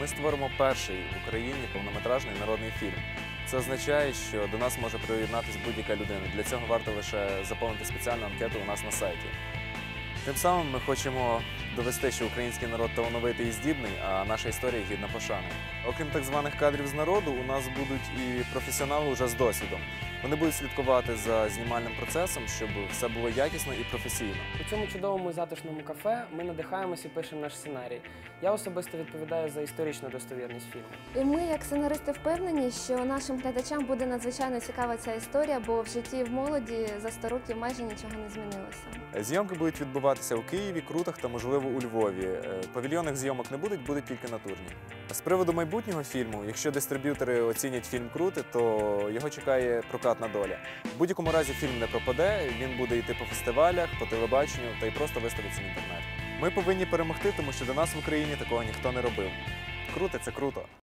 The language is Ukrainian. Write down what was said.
Ми створимо перший в Україні повнометражний народний фільм. Це означає, що до нас може приєднатися будь-яка людина. Для цього варто лише заповнити спеціальну анкету у нас на сайті. Тим самим ми хочемо довести, що український народ талановитий і здібний, а наша історія гідна пошани. Окрім так званих кадрів з народу, у нас будуть і професіонали вже з досвідом. Вони будуть слідкувати за знімальним процесом, щоб все було якісно і професійно. У цьому чудовому і затишному кафе ми надихаємося і пишемо наш сценарій. Я особисто відповідаю за історичну достовірність фільму. І ми, як сценаристи, впевнені, що нашим глядачам буде надзвичайно цікава ця історія, бо в житті в молоді за 100 років майже нічого не змінилося. Зйомки будуть відбуватися у Києві, Крутах та, можливо, у Львові. Е, Павільйонних зйомок не будуть, будуть тільки натурні. З приводу майбутнього фільму, якщо дистриб'ютори оцінять фільм крути, то його чекає прокатна доля. В будь-якому разі фільм не пропаде, він буде йти по фестивалях, по телебаченню та й просто виставиться в інтернет. Ми повинні перемогти, тому що до нас в Україні такого ніхто не робив. Крути це круто.